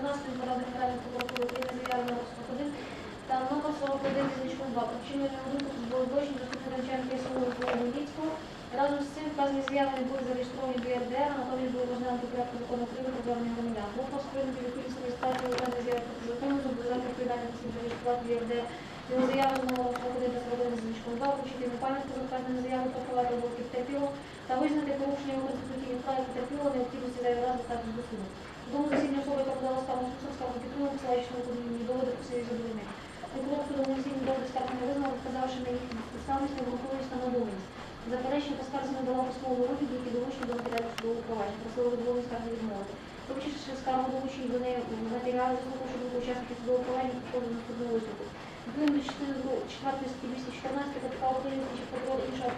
2013 порадив Генеральної прокуратури України заяви номер 41 та номер 41 зі значком 2 про вчинення на думку службових злочин заступника начальника СУ Миколи Віцького. Разом з цим вказані заяви були зареєстровані до ЄРДР, а натомість були розглянуті порядку закону України про звернення громадян. Був поскринути відповідність реєстрації окремих заяв проти закону, зобов'язати відповідальних осіб зареєструвати в ЄРДР. Його заяви з номером 41 та 41 значком 2, вручити йому пам'ятку за вказані заяви прокурора або потерпіло та визнати порушення його конституційних прав потерпіло необхідності зайвий раз доставити до суду. Тому засідання особи, яка подала скаргу на суд, скаргу підтримала, посилаючи на подвійні доводи про свої задовольнення. Прокурор судовому засіданні доводи скарги не визнав, вказавши на їх безпідставність, та надуманість. Заперечення по скарзі надала письмову які долучені до матеріалів судового провадження. Просили відмовити скарги відмовити. Вивчивши скаргу долучені до неї матеріали, заслухавши думку учасників судового провадження, підходили на судову висновку. Відповідно до частини 4 статті 214 КПК України, чи прокурор інша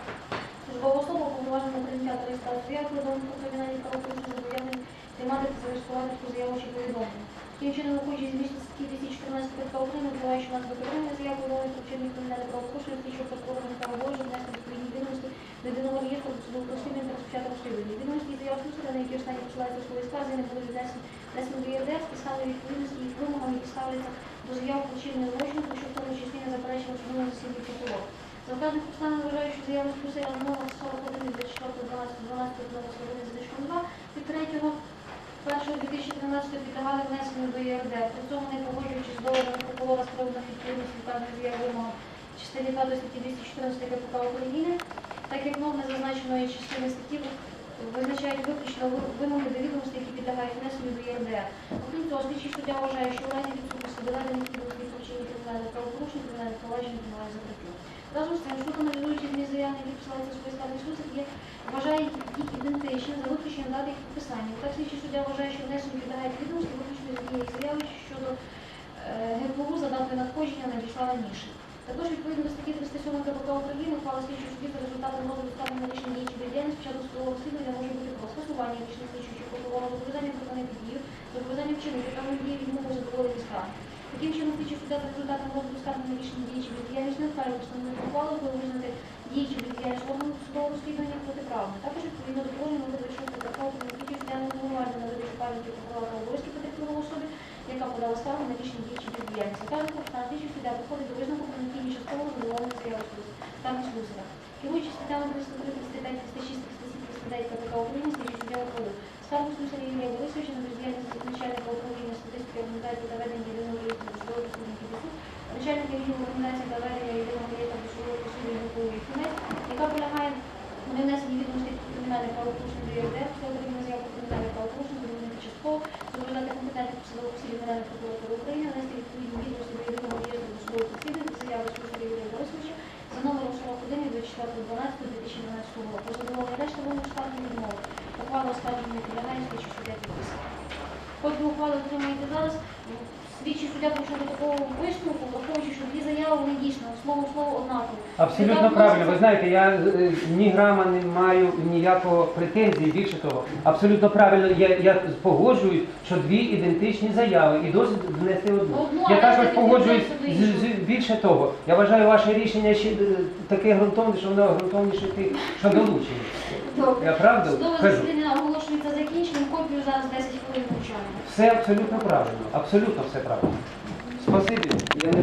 службова особа уповноважена на прийняття та реєстрацію заяв про кримінальні правопорушення зобов'язані тримати та зареєструвати таку заяву чи повідомлення. Таким чином, виходячи з місця статті 214 КПК України, відбуваючи нас до передання заяв про вчинення правопорушення, слідчого прокурора не переводжу, внести відповідні відомості до єдиного реєстру до судового розслідування та розпочати розслідування. Відомості і заяв слухання, на які останні у своїй скарзі, не були віднесені до ЄРДР з підстави відповідності їх вимогам, які ставляться до заяв вчинення злочину, що в тому числі не заперечено судовому засіданні прокурора. За вказаних обставин вважаю, що заява спросила номер 41 від 24 12 12 номер 41 з значком 2 від 3 першого 2013 підлягали внесенню до ЄРДР. При цьому не погоджуючись з доводами прокурора з приводу відповідності вказаних заяв вимогам частини 5 статті 214 КПК України, так як норми зазначеної частини статті визначають виключно ви- вимоги до відомостей, які підлягають внесенню до ЄРДР. Окрім цього, слідчий суддя вважає, що у разі відсутності доведення відповідності вчинення кримінальних правопорушень, кримінальне провадження немає закриття. Разом з тим, суд аналізуючи зміст заяв, які посилаються скарги суд, є вважає їх ідентичним за виключенням дати їх підписання. Так слідчий суддя вважає, що внесені підлягають відомості виключно з однієї заяви щодо е, ГПУ за датою надходження надійшла раніше. Також відповідно до статті 307 КПК України ухвала слідчого судді за результатом розгляду на рішення дії чи бездіяльність під час судового розслідування може бути про скасування рішення слідчого прокурора, зобов'язання припинити дію, зобов'язання вчинити певної дії відмови задоволення скарги. Таким чином, слідчий суддя за результатом розгляду на рішення дії чи бездіяльність не вправі встановити ухвалу, коли визнати чи бездіяльність органу судового розслідування протиправною. Також відповідно до положення 26 КПК України слідчий суддя на видачу пам'яті прокурора обов'язки потерпілої особи, яка подала скаргу на рішення бездіяльність. Каже, що слідчий суддя виходить до висновку про КПК України, слідчий суддя ухвалив. Скаргу слухання Ігоря Борисовича на бездіяльність начальника управління статистики, та ведення єдиного реєстру досудових розслідувань КПСУ, начальника відділу організації та ведення єдиного реєстру досудових розслідувань Миколи Юхимець, яка полягає на внесенні відомостей про правопорушень до ЄРДР, після отримання заяв про кримінальних правопорушень, задовольнити частково, зобов'язати компетентних посадових осіб Генеральної прокуратури України, внести відповідні відомості до єдиного реєстру досудових розслідувань та заяви слухання Ігоря Борисовича за номером 41 від 24.12.2012 року. Задоволення решта вимог скарги відмови. Ухвала оскарження не підлягає, слідчий суддя підписує. Хоч би ухвали отримаєте зараз, слідчий суддя прийшов до такого висновку, враховуючи, що дві заяви слово слово однакові. Абсолютно правильно. Ви знаєте, я е, ні грама не маю ніякого претензії. Більше того, абсолютно правильно. Я, я погоджуюсь, що дві ідентичні заяви і досить внести одну. Одну, Я а також решта погоджуюсь з, іншого. з- більше того. Я вважаю ваше рішення ще е, таке ґрунтовне, що воно ґрунтовніше ти, що долучені. Добре. Я правда Судове кажу? засідання оголошується закінченим, копію зараз 10 хвилин вручаємо. Все абсолютно правильно. Абсолютно все правильно. Спасибі. Я не